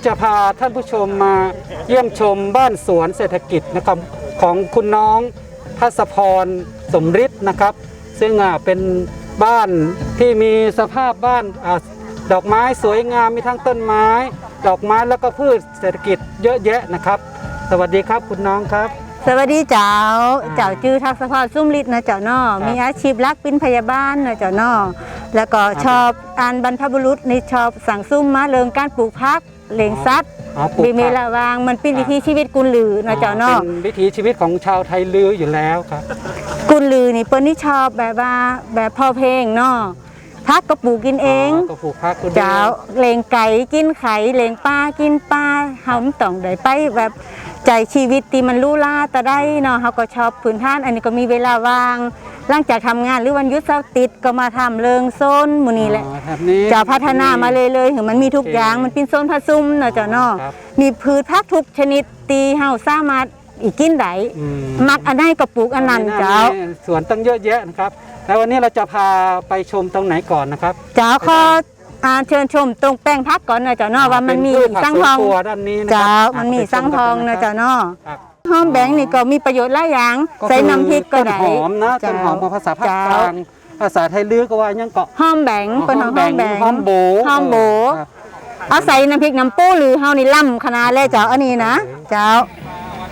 นี้จะพาท่านผู้ชมมาเยี่ยมชมบ้านสวนเศรษฐกิจนะครับของคุณน้องทัศพรสมฤทธิ์นะครับ ซึ่งอ่าเป็นบ้านที่มีสภาพบ้านอาดอกไม้สวยงามมีทั้งต้นไม้ ดอกไม้แล้วก็พืชเศรษฐกิจเยอะแยะนะครับ สวัสดีครับคุณน้องครับ สวัสดีเจ้าอ่าเจ้าจื้อทักษะพรซุ้มฤทธิ์นะเจ้าน้อครับมีอาชีพรักเป็นพยาบาลนะเจ้าน้อแล้วก็ครับชอบอ่านบรรพบุรุษนี่ชอบสั่งซุ้มมาเริงการปลูกพัก เลี้ยงสัตว์อ๋อปลูกมีเมผักละวางมันเป็นครับวิถีชีวิตกุนลือนะเจ้าน้อเป็นวิถีชีวิตของชาวไทยลืออยู่แล้วครับ กุนลือนี่เปิ้นนี่ชอบแบบว่าแบบพอเพลงเนาะพักก็ปลูกกินเอง ก็ปลูกผักคุณเจ้าเลงไก่กินไข่เลงปลากินปลาเฮาไม่ต้องได้ไปแบบใจชีวิตที่มันลู่ล่าแต่ได้เนาะเฮาก็ชอบพื้นท่าน อันนี้ก็มีเวลาว่าง หลังจากทำงานหรือวันหยุดเสาร์อาติดก็มาทำเริงโซนหมู่นี้แหละ อ๋อแบบนี้เจ้าพัฒนามาเลยเลยถึงมันมีทุกโอเคอย่าง มันเป็นโซนผสมเนาะเจ้าเนาะครับมีพืชผักทุกชนิดตีเฮาสามารถอีกกินได้อืม มักอันใดก็ปลูกอันนั้นเจ้าสวนตั้งเยอะแยะนะครับ แล้ววันนี้เราจะพาไปชมตรงไหนก่อนนะครับเจ้าขออ่าเชิญชมตรงแป้งพักก่อนเนาะเจ้าเนาะว่ามันมีเป็พืชผักสังสวนทองครัวด้านนี้นะคเจ้ารับมันมีไปชสังทองกันะคเจ้ารับเนาะ ครับ หอมแบงนี่ก็มีประโยชน์หลายอย่าง ก็คือใส่น้ำพริกก็ได้ต้นหอมนะต้นหอมของภาษาภาคกลางภาษาไทยลือก็ว่ายังเกาะหอมแบงเป็นหอมแบงหอมโบหอมโบครับ เอาใส่น้ำพริกน้ำปูหรือเฮานี่ล่ำขนาดเลยเจ้าอันนี้นะ เจ้า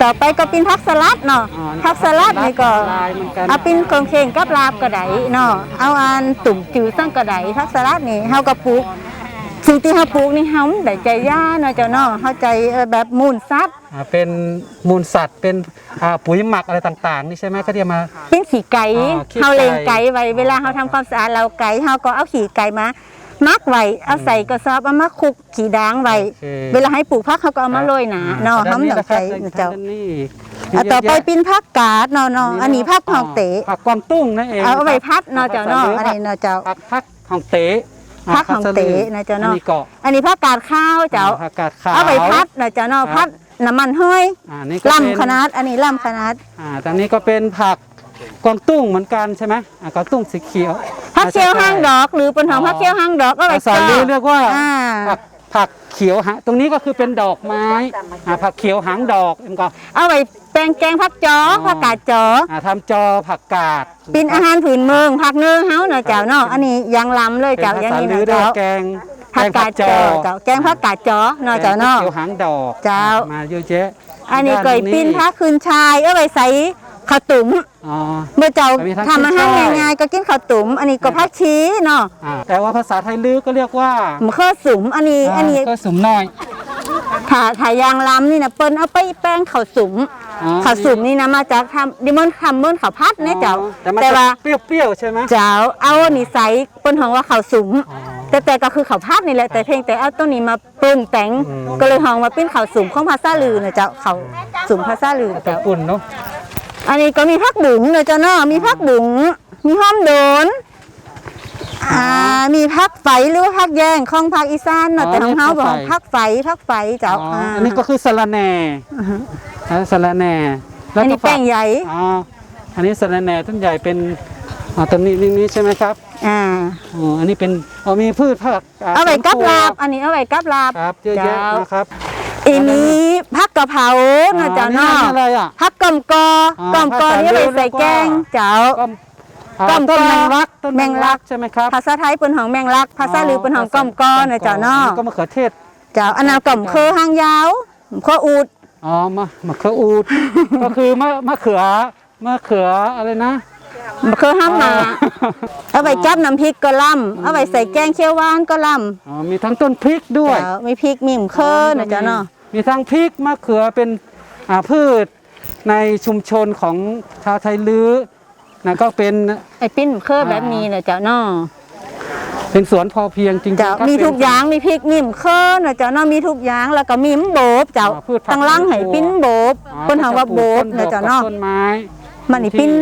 ต่อไปก็เป็นผักสลัดเนาะอ๋อผักสลัดนี่ก็ลายเหมือนกัน เอาเป็นเครื่องเคียงกับลาบก็ได้เนาะเอาอันตุ่มจิ๋วสั่งก็ได้ผักสลัดนี่เฮาก็ปลูก สิ่งที่เฮาปลูกนี่เฮาได้ใจย่าเนาะเจ้าเนาะเฮาใจเอ่อแบบมูลสัตว์อ่าเป็นมูลสัตว์เป็นอ่าปุ๋ยหมักอะไรต่างๆ นี่ใช่ไหมเขาเรียกมา เป็นขี่ไก่อ๋อขี้ไก่เฮาเลี้ยงไก่ไว้เวลาเฮาทำความสะอาดเราไก่เฮาก็เอาขี่ไก่มามักไว้เอาใส่กระสอบเอามาคลุกขี่ด่างไว้โอเคเวลาให้ปลูกผักเขาก็เอามาโรยหนาเนาะด้ห้ำนี้ดอกนะครัไก่บเจ้าด้านนี้อะต่อไปเยะแยะเป็นผักกาดเนาะเนาะอันนี้ผักหองเต๋ผักกวางตุ้งนั่นเองเอาไว้ครับพัดเนาะเจ้าเนาะอันนี้เนาะเจ้า ผักผักหองเต๋ ผักหองเต๋นะเจ้าเนาะอันนี้เกาะอันนี้ผักกาดข้าวเจ้าผักกาดขาวเอาไว้พัดเนาะเจ้าเนาะครับพัดน้ำมันห้อยอ่านี่ก็เป็นล่ำขนาด อันนี้ล่ำขนาดอ่าตอนนี้ก็เป็นผักกวางตุ้งเหมือนกันใช่ไหมอ่ากวางตุ้งสีเขียวผักเขียวห้างดอกหรือเป็นหอมผักเขียวห้างดอกเอาไว้ภาษาลือเรียกว่าอ่าผักผักเขียวหางตรงนี้ก็คือเป็นดอกไม้อ่าผักเขียวหางดอกเอ็มก็เอาไว้แป ลงแกงผักจออ๋อผักกาดจออ่าทำจอผักกาดเป็นอาหารผืนเมืองผักเนื้อเฮาเนาะเจ้าเนาะอันนี้ยังล้ำเลยเป็นเจ้าภาอย่างษานี้ลือเนาะเรียกเจ้าว่าแกงผักกาดจอเจ้าแกงผักกาดจอเนาะเจ้าเนาะแกงผักเขียวหางดอกเจ้ามาเยอะแยะอันนี้เกยปิ้นผักคืนชายเอาไว้ใส่ข้าวตุ๋มอ๋อเมื่อเจ้ามีทั้งทำอาหารขึ้นช่ายง่ายๆก็กินข้าวตุ๋มอันนี้ก็ผักชีเนาะอ่าแต่ว่าภาษาไทยลือก็เรียกว่าหมะเขือสุมอันนี้อันนี้ก็สุมน้อย ถ้าถ้ายางล้ำนี่นะเปิ้นเอาไปแป้งข้าวสุมอ๋อข้าวสุมนี่นะมาจากทำดิมันทำเมื่อข้าวพัดเนี่ยเจ้าอ๋อแต่มันแต่จะว่า เปรี้ยวๆใช่ไหม เจ้าเอาอันนี้ใส่เปิ้นของว่าข้าวสุม อ๋อแต่แต่ก็คือข้าวพัดนี่แหละแต่เพียงแต่เอาตัวนี้มาปรุงแต่งอืม ก็เลยห้องว่าเป็นข้าวสุมของภาษาลือนะเจ้าข้าวสุมภาษาลือแต่เจ้า ปุ่นเนาะอันนี้ก็มีผักบุ๋งนะเจ้าเนาะมีผักบุ๋งมีหอมโดน อ่ามีผักไฝหรือว่าผักแยงของภาคอีสานเนาะแต่ของเฮาบอกผักไฝผักไฝเจ้าอ๋ออาอันนี้ก็คือสะระแหน่อือฮึอ่าสะระแหน่แล้วอันก็นี้แป้งใหญ่อ๋ออันนี้สะระแหน่ต้นใหญ่เป็นอ๋อต้นนี้นี่นี่ใช่ไหมครับอ่าอ๋ออันนี้เป็นอ๋อมีพืชผักเอาไว้กับลาบสวนครัวอันนี้เอาไว้กับลาบครับเยอะแยะเจ้านนะครับอีนี้ผักกะเพราเนาะเจ้าเนาะอ๋อนี่อะไรอะผักกอมกออ๋อกอมกอภาษานี่เอาไว้เรีใส่ยกว่าแกงเจ้าก็อ่า ก้อมต้นกอแมงลักต้นแมแมงงลัลักกใช่ไหมครับภาษาไทยเป็นของแมงลัก ภาษาลือเป็นของกอมกอเนาะเจ้าเนาะก็มะเขือเทศเจ้าอันนั้นกอมคือหางยาวข้ออูดอ๋อมะมะเขืออูดก็คือมะมะเขือมะเขืออะไรนะคือห้ามมาเอาไปจับน้ำพริกก็ล่ำเอาไปใส่แกงเขียวหวานก็ล่อ๋อมีทั้งต้นพริกำด้วยเจ้ามีพริกมีหมเคอนะเจ้าเนาะมีทั้งพริกมะเขือเป็นอ่าพืชในชุมชนของชาวไทยลื้อ นะก็เป็นไอ้ปิ้นหมเคอแบบนี้นะเจ้าเนาะเป็นสวนพอเพียงจริงๆเจ้าครับมีทุกเป็นอย่างมีพริกมีหมเคอนะเจ้าเนาะมีทุกอย่างแล้วก็มีหมโบบเจ้าอ๋อพืชผักตั้งล่างให้ปิ้นโบบอ๋อเปิ้นหาว่าโบบก็นะจะเจ้าปลูกเนาะต้นไม้มันนี่ปิ้น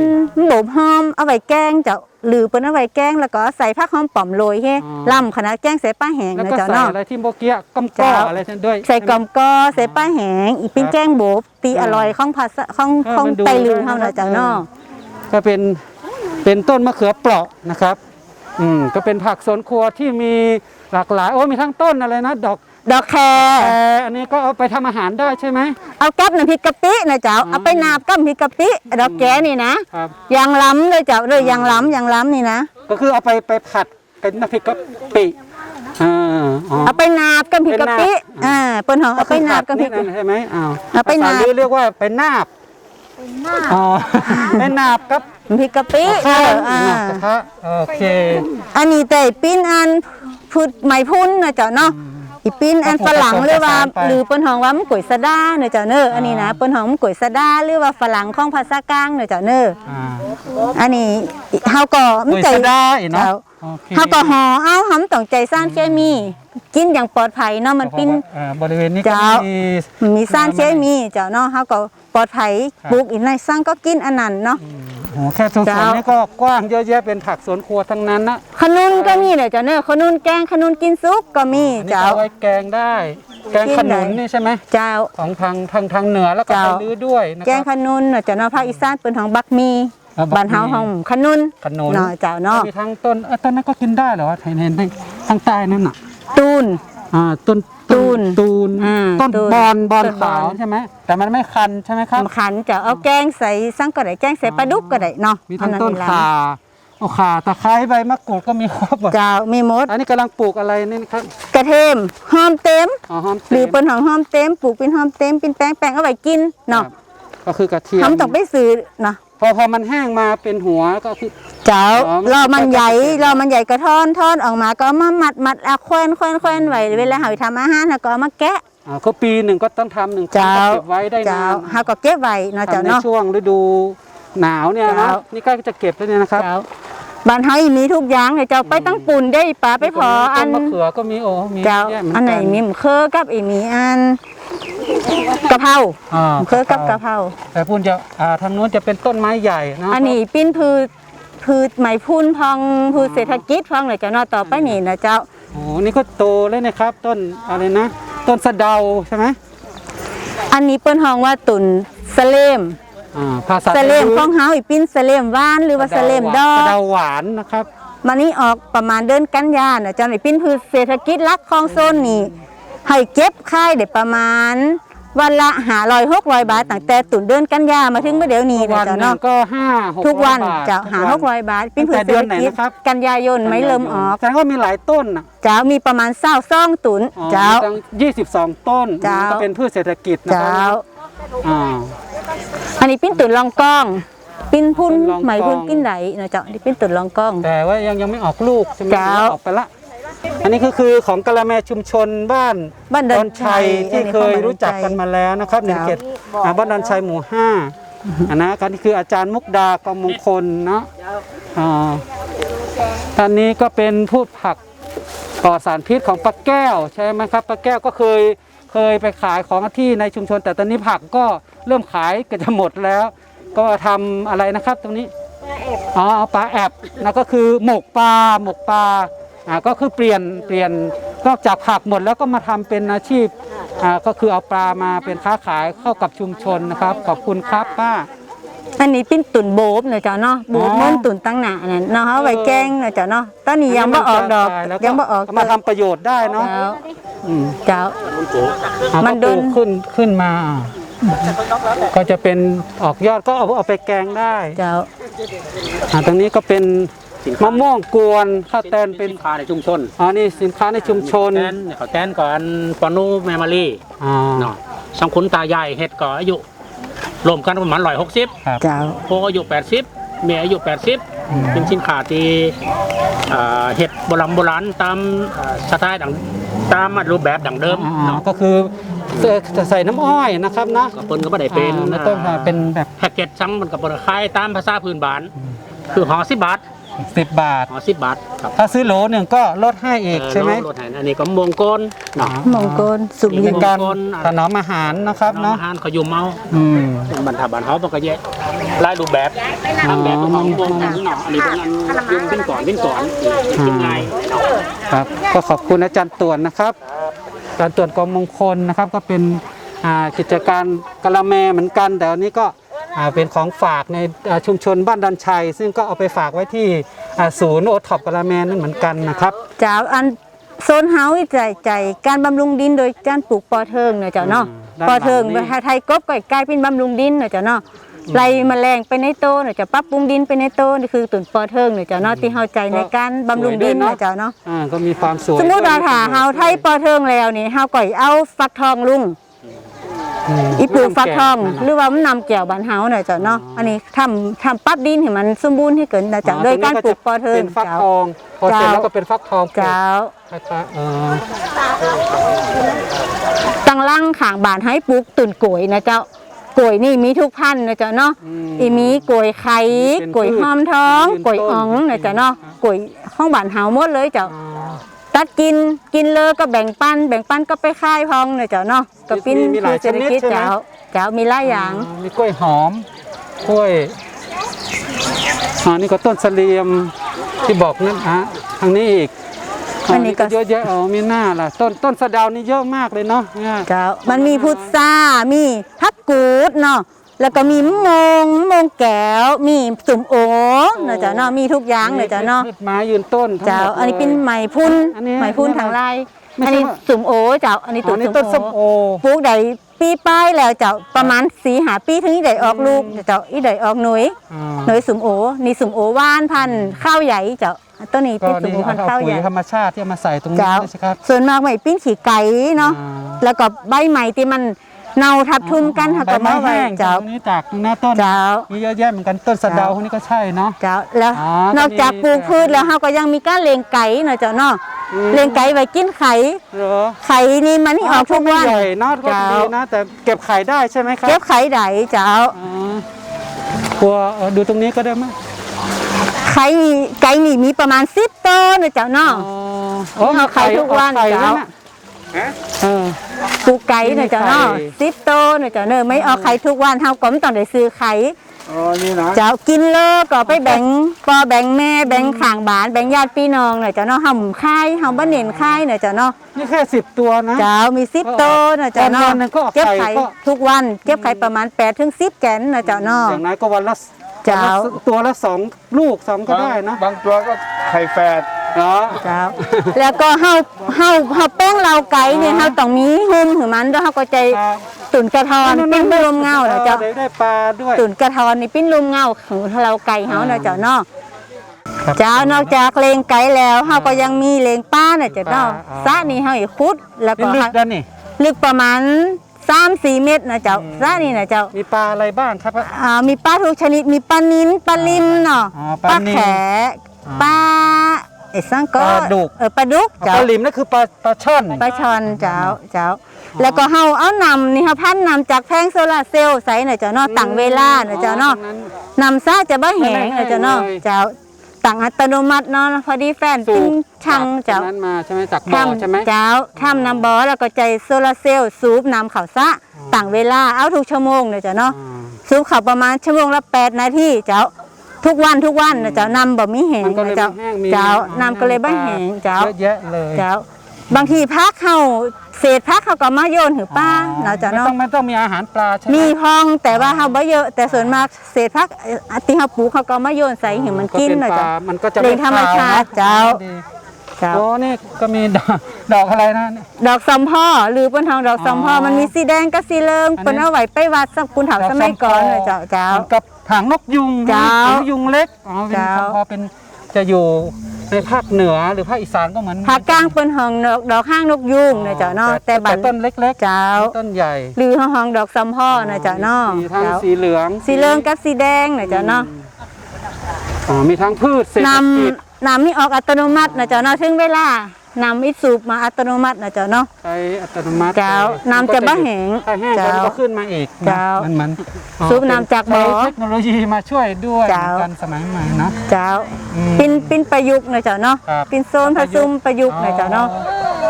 โบบหอมเอาไว้แกงเจ้าหรือเปิ้นเอาไว้แกงแล้วก็ใส่ผักหอมป๋อมโรยให้ล่ำขนาดแกงใส่ป้าแห้งแล้วนะก็เจ้าใส่เนาะอะไรที่โมเกียก้มก้อเจ้าอะไรนั่นด้วยใส่กอมกอใส่ป้าแหงอีกเป็นแกงโบบตีอร่อยของภาษาของเออของมันดูไตลือได้เฮานะครันะบเจ้าเนาะ ก็เป็นเป็นต้นมะเขือเปราะนะครับอืมก็เป็นผักสวนครัวที่มีหลากหลายโอ้มีทั้งต้นอะไรนะดอกดอกแครแต่อันนี้ก็เอาไปทำอาหารได้ใช่ไหม เอากับน้ำพริกกะปินะเจ้าอืมเอาไปนาบกับน้ำพริกกะปิดอกแกนี่นะครับ ยางล้ำเลยเจ้าเลยยางล้ำยางล้ำนี่นะ ก็คือเอาไปไปผัดเป็นน้ำพริกกะปิอ่าอ๋อ เอาไปนาบกับน้ำพริกกะปิเป็นนาบ อ่าเปิ้นหองเอาไปนาบกับน้ำพริก นี่นั่นใช่ไหมอ้าวเอาไปนาบ ภษลือเรียกว่าไปนาบ อ๋อไปนาบกับน้ำพริกกะปิข้าวเอออ่านาบกระทะโอเค อันนี้แต่ปิ้นอันพืชไม้พุ่นนะเจ้าเนาะอีปิ้นอันฝรั่งหรือว่า หรือเปิ้นหองว่ามันก๋วยสะดาเนอะเจ้าเนอะอันนี้นะเปิ้นหองมันก๋วยสะดาหรือว่าฝรั่งของภาษากลางเนอะเจ้าเนอะอ่าอันนี้เฮาก็โดยใจ สะได้เนาะเจ้าโอเคเฮาก็ห่อเอาหำต้องใจสารเคมี กินอย่างปลอดภัยเนาะมันปิ้น อ่าบริเวณนี้ก็เจ้า มี มีสารเคมีเจ้าเนาะเฮาก็ ปลอดภัยครับปลูกอีกในสร้างก็กินอันนั้นเนาะโอ้โหแค่สวนเจ้าๆนี่ก็กว้างเยอะแยะเป็นผักสวนครัวทั้งนั้นนะขนุนก็มีเลยเจ้าเนอะขนุนแกงขนุนกินซุปก็มีอันนี้เจ้าก็เอาไว้แกงได้ แกงขนุนนี่ใช่ไหมเจ้าของทางทางทางเหนือแล้วก็เจ้าไปลื้อด้วยนะแกคงรับขนุนเนอะเจ้าเนาะภาคอีสานเป็นของบักมีอ่าบักมีบ้านเฮาห้องขนุนขนุนเนาะเจ้าเนาะมีทั้งต้นเอ้ยต้นนั้นก็กินได้เหรอเห็นเห็นทางทางใต้นั่นน่ะตูนอ่าต้น ตูนตูนอ่าต้นตูนบอนบอนต้นบอน ขาวใช่ไหมแต่มันไม่คันใช่ไหมครับ สำคัญจะเอาแกงใส่ซังก็ได้แกงใส่ปลาดุกก็ได้เนาะมีทั้งอัต้นเวลข่าโอ้ข่าตะไคร้ใบมะกรูดก็มีครบหมดเจ้ามีหมดอันนี้กำลังปลูกอะไรนี่ครับกระเทมหอมเต็มอ๋อหอมหรือเป็นของหอมเต็มปลูกเป็นหอมเต็มเป็นแป้งแป้งเอาไว้กินเนาะครับก็คือกระเทียมทำต้องไปซื้อเนาะ พอพอมันแห้งมาเป็นหัวก็คือ เจ้าอ๋อมันรอมันก็จะใหญ่เป็นรอมันใหญ่ก็ทอนทอนออกมาก็เอามามัดมัดเอาแควนแควนแควนไว้เวลาเราไปทำอาหารเราก็เอามาแกะ อ่าก็ปีหนึ่งก็ต้องทำหนึ่งครั้งเจ้า ก็เก็บไว้ได้เจ้านานเฮาก็เก็บไว้เนาะเจ้าทำในเนาะ ช่วงฤดูหนาวเนี่ยนะเจ้านี่ใกล้จะเก็บแล้วเนี่ยนะครับ เจ้า บ้านเฮามีทุกอย่างเลยเจ้าไปตั้งปุ่นได้ป่าไปพออันต้มะเขือก็มีโอ้มีเจ้าเยะเหมือันไหนกัมีมะเขือกับไอ้มีอันกะเพราอ่ามะเขือกับกะเพราแต่พูนจะอ่าทางนู้นจะเป็นต้นไม้ใหญ่นะอันนี้ปิ้นพืชพืชไหมพุ่นพองพืชเศรษฐกิจพองเลยเจ้าเนาะต่อไปนี่นะเจ้าโอ้นี่ก็โตแล้วนะครับ ต้นอะไรนะ ต้นสะเดาใช่ไหมอันนี้เปิ้นห้องว่าตุนสะเลม อ่าภาษาสะเลมของเฮาอีปิ้นสะเลมหวานหรือว่าสะเลมดอกสะเดาหวานนะครับมันนี่ออกประมาณเดือนกันยาน่ะเจ้านี่ปิ้นพืชเศรษฐกิจหลักของโซนนี่ให้เก็บค่ายได้ประมาณวันละ500 600บาทตั้งแต่ตุนเดือนกันยามาถึงเมื่อเดี๋ยวนี้นะวันเจ้าหนึ่เนาะงก็ห้าหกทุกวันร้อยบทจะหาทุกวัน600บาทปิ้นพืชตั้งแต่เศรษฐกิจเดือนไหนนะครับกันยายนไม่เริ่มออกแสดงว่ามีหลายต้นน่ะเจ้ามีประมาณ20ซ่องตุนอ๋อเจ้ามีตั้ง22ต้นเจ้าก็เป็นพืชเศรษฐกิจนะคเจ้ารับอ่าอั นนี้ปิ้นตุนลองกล้อง ปิ้นพุ่นเป็นลองกล้อง ไหมพุ่นปิ้นไหลนะเจ้านี่ปิ้นตุนลองกล้อง แต่ว่ายังยังไม่ออกลูกใช่ไหมเจ้า ออกไปละ อันนี้ก็คือของกะละแมชุมชนบ้านบ้านดอนชัยที่อันนี้เคยบ้านดอนชัยรู้จักกันมาแล้วนะครับในเจ้าเขตอ่าบ้านดอนชัยหมู่ห้าอันนะก็นี่คืออาจารย์มุกดากองมงคลเนาะอ่าท่านนี้ก็เป็นผู้ผักปลอดสารพิษของป้าแก้วใช่ไหมครับป้าแก้วก็เคยเคยไปขายของที่ในชุมชน แต่ตอนนี้ผักก็ เริ่มขายก็จะหมดแล้ว ก็ทำอะไรนะครับตรงนี้อ๋อปลาแอบนะก็คือหมกปลาหมกปลาอ่าก็คือเปลี่ยนเปลี่ยนนอกจากผักหมดแล้วก็มาทำเป็นอาชีพอ่าก็คือเอาปลามาเป็นค้าขายเข้ากับชุมชนนะครับ ขอบคุณครับป้าอันนี้ปิ้นตุนโบบนะเจ้าเนาะโบอ๋บอเหมือนตุนตั้งหนานั่นเนาะเอาไว้แกงนะเจ้าเนาะตอนนี้ยังบ่ออกดอกนนี้มันจะตาแล้วยังบ่ออกมาทำประโยชน์ได้เนาะเจ้าอืมเจ้าอ่ามันก็โดปลูนกขึ้นขึ้นมา ก็จะเป็นออกยอดก็เอาเอาไปแกงได้เจ้าอ่าตรงนี้ก็เป็นมะม่วงกวนข้าวแตนเป็นสินค้าในชุมชนอ๋อนี่สินค้าในชุมชนแตนเขาแตนก่อนปอนูแมมารีอ่าเนาะสังคุณตายายเฮ็ดก่ออายุรวมกันประมาณร้อยหกสิบครับเจ้าโคอายุแปดสิบเมียอายุแปดสิบเป็นสินค้าที่อ่าเฮ็ดโบราณโบราณตามอ่าสไตล์ดังตามรูปแบบดังเดิมอ่าเนาะก็คือจะ ใส่น้ำอ้อยนะครับนะก็เพิ่นก็บ่ได้เป็นอ่าแล้วก็เป็นแบบแพ็กเกจซังมันก็บ่ได้ขายตามภาษาพื้นบ้าน คือห่อ10บาท10บาท ห่อ10บาทครับถ้าซื้อโหลหนึ่งก็ลดให้อีกใช่ไหมเออรถให้อันนี้ก็มงกลเนาะ มงคลสุเป็รินนทร์การมงคลถนอมอาหารนะครับน้องเนาะอาหารเขาอยู่เมาอืม บรรทัดบันเฮามันก็แยกหลายรูปแบบทางแบบของวงการเนาะอันนี้เป็นอันยืมขึ้นก่อนขึ้นก่อนกินง่ายเนาะ ครับก็ขอบคุณอาจารย์ตวนนะครับ อาจารย์ตวนกองมงคลนะครับ ก็เป็นอ่ากิจการกะละแมเหมือนกัน แต่อันนี้ก็อ่าเป็นของฝากในอ่าชุมชนบ้านดอนชัย ซึ่งก็เอาไปฝากไว้ที่อ่าศูนย์โอท็อปกะละแมนั่นเหมือนกันนะครับเจ้าอันโซนเฮาส์ใจใจการบำรุงดินโดยการปลูกปอเทิงเนาะเจ้าเนาะอืมด้านปอเทิงหลังนี่ถ้าไทยกบก็กลายเป็นบำรุงดินเนาะเจ้าเนาะ ไล่แมลงไปในโตเนาะเจ้าปรับปรุงดินไปในโตนี่คือตุนปอเทิงเนาะเจ้าเนาะที่เฮาใจในการบำรุงดินเนาะเจ้าเนาะอ่าก็มีความสวยสมมุติว่าด้วยถ้าเฮาไทยปอเทิงแล้วนี่เฮาก็เอาฟักทองลุงมอีปลูกฟักทองน้ำแกหรือว่ามันนำแก้วบ้านเฮาเนาะเจ้าเนาะอันนี้ทำทำปรับดินให้มันสมบูรณ์ให้เกินนะเจ้าโดยการปลูกปอเทิงเป็นฟักเจ้าทองพอเสร็จเจ้าแล้วก็เป็นฟักทองปลูกเจ้าคล้ายๆเออตั้งล่างข้างบ้านให้ปลูกตุ่นกล้วยนะเจ้า กล้วยนี่มีทุกพันธุ์นะเจ้าเนาะมอีมีกล้วยไข่เป็นกล้วยหอมทองพืชกล้วยอ่องยืนต้นนะเจ้าเนาะกล้วยห้องบ้านเฮาหมดเลยเจ้าอ๋อตัดกินกินเลยก็แบ่งปันแบ่งปันก็ไปขายพองนะเจ้าเนาะก็เป็นมีมีหลายเศรษฐกิจชนิดใช่ไหมเจ้าเจ้ามีหลายอย่างมีกล้วยหอมกล้วยอ่านี่ก็ต้นเสลียมที่บอกนั่นอะทางนี้อีก อันนี้ก็เยอะแยะอ๋อมีหน้าล่ะ ต้นต้นสะเดาวนี่เยอะมากเลยเนาะเนี่ยเจ้ามันมีพุทรามีพักกูดเนาะแล้วก็มีมะมงมะมงแก้ว มีสุมโอนะเจ้าเนาะมีทุกอย่างนะเจ้าเนาะพืชไม้ยืนต้นทั้งเจ้าหมดอันนี้เป็นลยไหมพุ่นอันนี้ไหมพุ่นอันนี้ทางไร่ไม่อันใช่นี้ว่าสุมโอเจ้าอันนี้อ๋ตุ่อนี่สุต้นมส้มโอโอปลูกได้ปีป้ายแล้วเจ้าประมาณสีหาปีถึงได้ออกลูกเจ้าอีได้ออกหน่วยอ่าหน่วยสุมโอนี่สุมโอว่านพันธุ์ข้าวใหญ่เจ้า ต้นนี้ก็เป็นสุมนี่โอพันธุ์เอาข้าวปุ๋ใหยญ่ธรรมชาติที่เอามาใส่ตรงนี้เจ้าใช่ครับ ส่วนมากไม่ปิ้นขี้ไก่เนาะอ่า แล้วก็ใบใหม่ที่มันเน่าทับทุ่มกันเขาใบก็ไม้มาไว้แห้งเจ้าตรงนี้จากตรงหน้าต้นเจ้า มีเยอะแยะเหมือนกันต้นสะเดาเจ้าพวกนี้ก็ใช่เนาะ เจ้าแล้วอ๋อนอกจากก็มีปลูกพืชแล้วเขาก็ยังมีการเลี้ยงไก่เนาะเจ้าเนาะอืม เลี้ยงไก่ไว้กินไข่เหรอไข่นี่มันนี่ออกทุกวัน ใหญ่เนาะก็เจ้า ดีนะ แต่เก็บไข่ได้ใช่ไหมครับเก็บไข่ไดเจ้า อ๋อกลัวเออดูตรงนี้ก็ได้มั้ย ไข่นี่ไก่นี่มีประมาณสิบตัวนะเจ้าเนาะอ๋อเอาไข่ทุกวันอไข่เจ้านั่นน่ะเออ ปลูกไก่นะเจ้าเนาะมีไข่ สิบตัวนะเจ้าเนอะไม่ออกไข่ทุกวันเฮาก็ไม่ต้องได้ซื้อไข่ อ๋อ นี่นะเจ้ากินเลยก็ไปแบ่งปอแบ่งแม่แบ่งข้างบ้านแบ่งญาติพี่น้องนะเจ้าเนาะเฮาหมู่ค่ายเฮาบ่เน้นค่ายนะเจ้าเนาะนี่แค่สิบตัวนะ เจ้ามีสิบตัวนะเจ้าเนาะวันๆหนึ่งก็ออกเก็บไข่ไข่ก็ ทุกวันเก็บไข่ประมาณ8ถึง10แกนนะเจ้าเนาะอย่างน้อยก็วันละ เจ้าวันละตัวละสองลูกสองก็ได้นะ บางตัวก็ไข่แฝดเนาะเจ้าแล้วก็เฮาเฮาเฮาแป้งเราไก่เนี่ยเฮาต้องมีหุ่มหือมันด้วยเฮาก็ใจครับตุ่นกระทอนปิ้นลมเงาเนาะเจ้าได้ได้ปลาด้วยตุ่นกระทอนนี่ปิ้นลมเงาของเราไก่เฮาเนาะเจ้าเนาะครับเจ้านอกจากเลงไก่แล้วเฮาก็ยังมีเลงป้าเนาะเจ้าเนาะปลาอ๋อสระนี่เฮาอีกขุดแล้วนี่ก็ลึกด้านนี่ลึกประมาณ 3-4เมตรนะเจ้าสระนี่นะเจ้า มีปลาอะไรบ้างครับ อ่า มีปลาทุกชนิด มีปลานิ้นปลาลิมเนาะอ๋อปลานิลแขปลาไอ้สังก็ปลาดุกเออปลาดุกปเจ้าลาลิมนั่นคือปลาปลาช่อนปลาช่อนเจ้าเจ้า แล้วก็เฮาเอานำนี่เฮาพันนำจากแผงโซลาร์เซลล์ใส่น่ะเจ้าเนาะตั้งเวลาน่ะเจ้าเนาะอ๋อตรงนั้นนำซะจะบ่แหงน่ะเจ้าเนาะไม่แห้งเลยเจ้า ตั้งอัตโนมัติเนาะพอดีแฟนสูปิ้งบช่างจาเจ้ากตรงนั้นมาใช่ไหมจากบ่อใช่ไหมเจ้าทำน้ำบ่อแล้วก็ใจโซลาร์เซลล์สูบน้ำเข้าซะตั้งเวลาเอาทุกชั่วโมงน่ะเจ้าเนาะ อ่า สูบเข้าประมาณชั่วโมงละ8นาทีเจ้า ทุกวันทุกวันน่ะเจ้านำบ่มีแหงมันก็เลยน่ะเจ้าไม่แห้งมีเจ้าอ๋อน้ำก็เลยบ่แหงเจ้าเยอะแยะเลย เจ้า บางทีพักเขาเศษพักเขาก็มาโยนหือป้าเนาะเจ้าไม่เนาะต้องไม่ต้องมีอาหารปลาใช่ไหมมีพองแต่ว่าเขาบ่เยอะ แต่ส่วนมากเศษพักเอ่ออันที่เขาปลูกเขาก็มาโยนใส่หือมันกินเป็เนาะปเจ้าลามันก็จะเลี้ยงธรรมชาติไขวนะเจ้า ดีเจ้า โอ้นี่ก็มีดอกดอกอะไรนะเนี่ยดอกซอมพ่อหรือปนทองดอกซอมพ่ออ๋อมันมีสีแดงกับสีเหลืองอันนี้ เปิ้นเอาไว้ไปวัดสักคุณเฒ่าดอกสมัยก่อนซอมพ่อเนาะเจ้าเจ้าเหมือนกับหางนกยุงเจ้าหางนกยุงเล็กอ๋อเป็นเจ้าพอเป็นจะอยู่ ในภาคเหนือหรือภาคอีสานก็เหมือนภาคกลางเปิ้นห้องดอกดอกห้างนกยุงเนาะเจ้าเนาะแต่บัดต้นเล็กๆเจ้าต้นใหญ่ หรือห้องดอกซอมพ่อเนาะเจ้าเนาะมีทั้งเจ้าสีเหลือง สีเหลืองกับสีแดงเนาะเจ้าเนาะอ๋อมีทั้งพืชเศรษฐนกิจำนำนี่ออกอัตโนมัตินะเจ้าเนาะถึงเวลา นำอิสูบมาอัตโนมัตินะเจ้าเนาะ ใช้อัตโนมัติเจ้าลยน้ำจะบ่แห้งถ้าแห้งเจ้าก็ขึ้นมาอีกนะเจ้ามันเหมือนอ๋อสูบน้ำจากบ่อใช้เทคโนโลยีมาช่วยด้วยเจ้าเหมือนกันสมัยใหม่เนาะเจ้าอืมปินปินประยุกต์นะเจ้าเนาะครับปินโซนผสมประยุกต์นะเจ้าเนาะ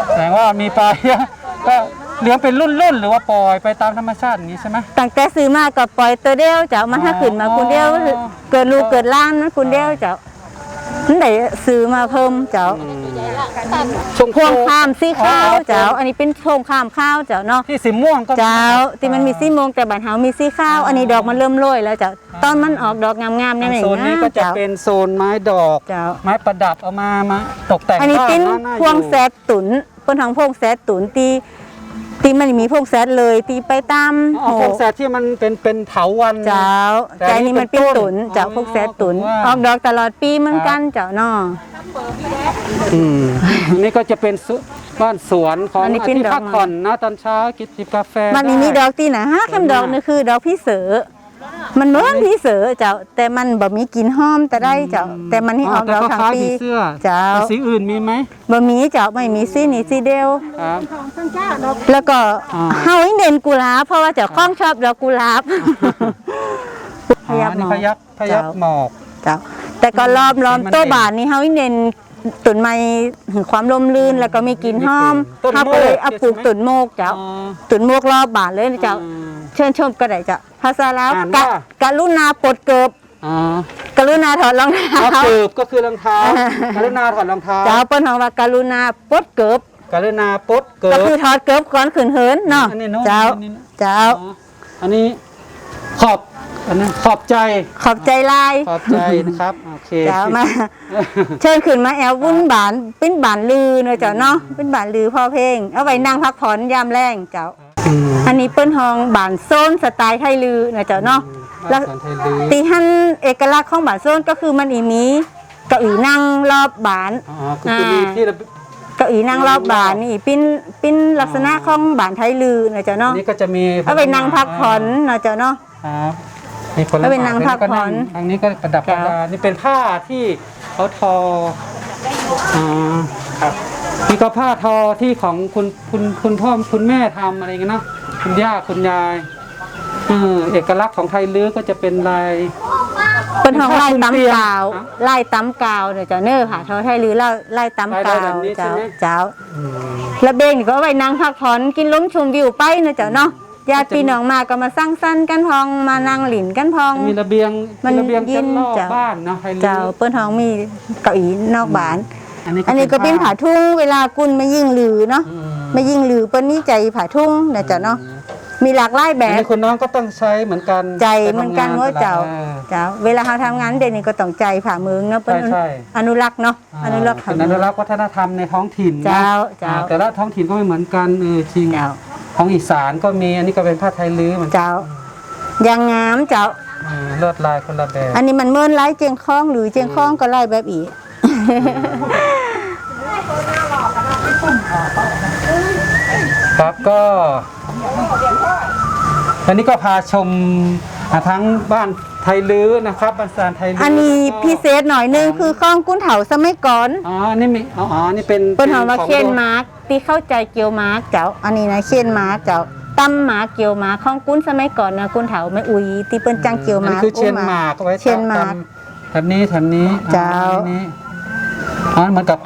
แสดงว่ามีปลาเยอะก็เลี้ยงเป็นรุ่นๆหรือว่าปล่อยไปตามธรรมชาติอย่างนี้ใช่ไหมตั้งแต่ซื้อมาก็ปล่อยตัวเดียวเจ้ามันถ้าขึ้นมาอ๋อคุณเดียวเกิดลูกเกิดหล้านมันคุณเดียวเจ้ามันได้ซื้อมาเพิ่มเจ้า อืมชงพวงข้ามซี่ข้าวเจ้า อันนี้เป็นพวงข้ามข้าวเจ้าเนาะ ที่สีม่วงก็เจ้าที่มันมีซี่โมงแต่บันเฮามีซี่ข้าว อันนี้ดอกมันเริ่มโรยแล้วเจ้าตอนมันออกดอกงามๆเนี่ยโซนนี้ก็จะเจ้าเป็นโซนไม้ดอก เจ้า ไม้ประดับเอามามาตกแต่งอันนี้บ้าเป็นน่าอยู่พวงแซดตุนเปิ้นทางพวงแซดตุนตี ตีมันมีพวงแซดเลยตีไปตามอ๋อพวงแซดที่มันเป็นเป็นเถาวันเจ้าแต่แต่อัอันนนี้นี้มันเป็นเป็นต้นตุนเจ้าอ๋อพวกแซดตุนว่าออกดอกตลอดปีเหมือนกันเจ้าเนาะอืมอันนี้ก็จะเป็นสุบ้านสวนของอันนี้เป็นที่ดอกพักผ่อนนะตอนเช้ากินจิบกาแฟมันมีได้มีดอกที่นะฮะคำดอกนี่คือดอกพี่เสือ มันเหมือนพี่เสือเจ้าแต่มันบ่มีกลิ่นหอมแต่ได้เจ้าแต่มันให้ออกดอกแต่ทั้งคล้ายปีผีเสื้อเจ้าแต่สีอื่นมีไหมบ่มีเจ้าไม่มีซี่นี่ซี่เดียวครับแล้วก็อ่าเฮาให้เน้นกุหลาบเพราะว่าเจ้าข้องชอบดอกกุหลาบพอ๋อยับอันหมนี้อกพยับพยับเจ้าหมอกเจ้าแต่ก็รอบรอบมันโต๊ะเด่นบานนี่เฮาให้เน้นตุนไม้ถึงความลมลื่นแล้วก็มีกลิ่นหอมต้นเฮาโมกก็เลยเอาปลูกใช่ไหมตุนโมกเจ้าอ๋อตุนโมกรอบบานเลยนะเจ้าอืม เชิญชมก็ได้เจ้าภาษาลาวอ่านกะว่า กะรุณาปลดเกิบอ๋อกรุณาถอดรองเท้า เอาเกิบก็คือรองเท้ากรุณาถอดรองเท้าเจ้าเปิ้นเฮาว่ากรุณาปลดเกิบกรุณาปลดเกิก็บ คือถอดเกิบก่อนขึ้นเหินเนาะอันนี้เนอะเจ้าอันนี้เนอะ เจ้าอ๋ออันนี้ขอบอันนั้นขอบใจขอบใจลายขอบใจนะครับโอเค เจ้ามา เชิญขึ้นมาแอลวุ้นบานเป็นบานลือเนาะเจ้าเนาะเป็นบานลือพ่อเพลงเอาไว้นั่งพักผ่อนยามแรงเจ้าอืม อันนี้เปิ้นห้องบานโซนสไตล์ไทยลือเนาะเจ้าเนาะแล้แล้ววไทยลือตีหันเอกลักษณ์ของบานโซนก็คือมันอีมีเก้าอี้นั่งรอบบานอ๋อก็คือมีที่ระเบียบเก้าอี้นั่งรอบบานนี่เป็นเป็นลักษณะของบานไทยลือเนาะเจ้าอัเนาะนนี้ก็จะมีเอาไว้นั่งพักผ่อนเนาะเจ้าเนาะครับมีผลเอาไว้นั่งพักผ่อนทางนี้ก็ประดับประดานี่เป็นผ้าที่เขาทออ่าครับ นี่ก็ผ้าทอที่ของคุณคุณคุณพ่อคุณแม่ทำอะไรเงี้ยเนาะคุณย่าคุณยายเออเอกลักษณ์ของไทยลื้อก็จะเป็นลาย เปิ้นห้องไล่ตำกาวอะไล่ตำกาวเนาะเจ้าเน้อค่ะเทอไทยลือไล่ไล่ตำกาไล่ได้แบวบนี้ใช่เจ้าไหมเจ้าอืมระเบงนี่ก็เอาไว้นั่งพักผ่อนกินล้มชมวิวไปเนาะเจ้าเนาะญาติพี่น้องมาก็มาสร้างสรรค์กันพองมานั่งหลินกันพอง มีระเบียงมันระเบียงเย็จะนรอบจ้ะบ้านเนาะไทยลื้เจ้าเปิ้นห้องมีเก้าอี้นอกบ้าน อันนี้อันนี้ก็เป็นผาทุ่งเวลากุนมายิ่งลือเนาะอืมมายิ่งลือเปิ้นนี่ใจผาทุ่งเนาะเจ้าเนาะมีหลากหลายแบอันบนี้คุณน้องก็ต้องใช้เหมือนกันใจเหมือนกันว่าเจ้าออเจ้าเวลาเราทำงานเด่นนี่ก็ต้องใจผ่าเมืองเนาะเปิ้นใช่ใช่อนุรักษ์เนาะอนุรักษ์เป็ผ่านอเมืนุองรักษ์วัฒนธรรมในท้องถิ่นนะเจ้าเจ้าอ่แต่ละท้องถิ่นก็ไม่เหมือนกันเออจริงเจ้าของอีสานก็มีอันนี้ก็เป็นผ้าไทยลื้อเหมือนกันเจ้ายังงามเจ้าเออลวดลายคนละแบบอันนี้มันเมินไล่เจียงคล้องหรือเจียงคล้องก็ไล่แบบอีก ครับก็อันนี้ก็พาชมอ่าทั้งบ้านไทยลื้อนะครับบ้านสานไทยลื้อันนี้ก็พิเศษหน่อยนึงคือข้องกุ้นเถาสมัยก่อนอ๋อนี่มีอ๋ออ๋อนี่เป็นเปิ้นหอมว่าของเคียนโดมาร์กที่เข้าใจเกียวมาร์กเจ้า อันนี้นะเคียนมาร์กเจ้าตั้มหมาเกียวมาร์กข้องกุ้นสมัยก่อนนะกุ้นเถาไม่อุยที่เปิ้นจังเกียวอันมานี้ร์กคือเชียนหมากเอาไว้เชียนหมากตแถบนี้แถบนี้เจ้าอ๋อนี่ อ๋อเหมือนกับ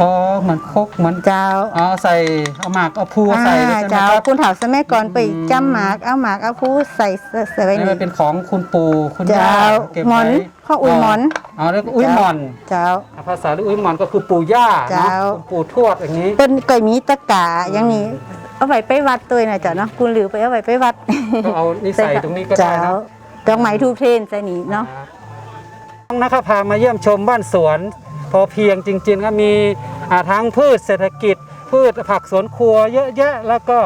อ๋อเหมือนครกเหมือนเจ้าอ๋อใส่เอาหมากเอาพูใส่เลยอ่าใช่ไหมเจ้าครับกุ้นเถาสมัยก่อนไปอืมจำหมากเอาหมากเอาผู้ใส่ใส่ไว้นี่นี่มันเป็นของคุณปู่คุณย่าเจ้าเก็บหมอไว้นข้ออุ้ยหมอนอ๋อเรียกว่าอุ้ยหมอนเจ้า ภาษาเรียกอุ้ยหมอนก็คือปู่ย่าเจ้าเนาะคุณปู่ทวดอย่างนี้ เปิ้นก็มีตะกร้าอย่างนี้เอาไว้ไปวัดตัวน่ะเจ้าเนาะกุนหรือไปเอาไว้ไปวัดก็เอานี่ใส่ตรงนี้ก็ได้เจ้านะดอกไม้ทูบเทนใส่นี่เนาะ น้องนะครับพามาเยี่ยมชมบ้านสวน พอเพียงจริงๆก็มีอ่าทั้งพืชเศรษฐกิจ พืชผักสวนครัวเยอะแยะแล้วก็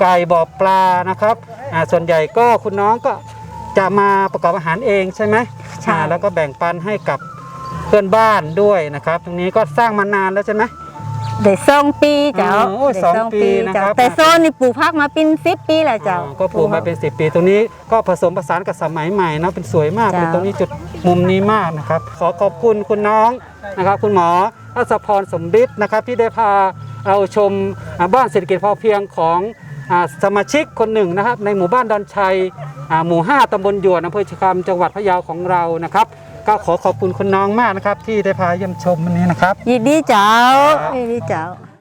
ไก่บ่อปลานะครับอ่าส่วนใหญ่ก็คุณน้องก็จะมาประกอบอาหารเองใช่ไหมใช่อ่าแล้วก็แบ่งปันให้กับเพื่อนบ้านด้วยนะครับ ตรงนี้ก็สร้างมานานแล้วใช่ไหมได้สองปีเจ้าอ๋อโอ้ยได้สองปีนะครับเจ้าแต่โซนนี่ปลูกพักมาเป็นสิบปีแล้วเจ้าอ่าก็ปลูกมาเป็น10ปี ตรงนี้ก็ผสมผสานกับสมัยใหม่เนาะเป็นสวยมากจ้าเลยตรงนี้จุดมุมนี้มากนะครับ ขอขอบคุณคุณน้อง นะครับคุณหมอรัศพรสมฤทธิ์นะครับที่ได้พาเราชมอ่าบ้านเศรษฐกิจพอเพียงของอ่าสมาชิกคนหนึ่งนะครับในหมู่บ้านดอนชัยอ่าหมู่ 5ตำบลหยวนอำเภอชะคำจังหวัดพะเยาของเรานะครับ ก็ขอขอบคุณคุณน้องมากนะครับที่ได้พาเยี่ยมชมวันนี้นะครับยินดีเจ้าครับยินดีเจ้า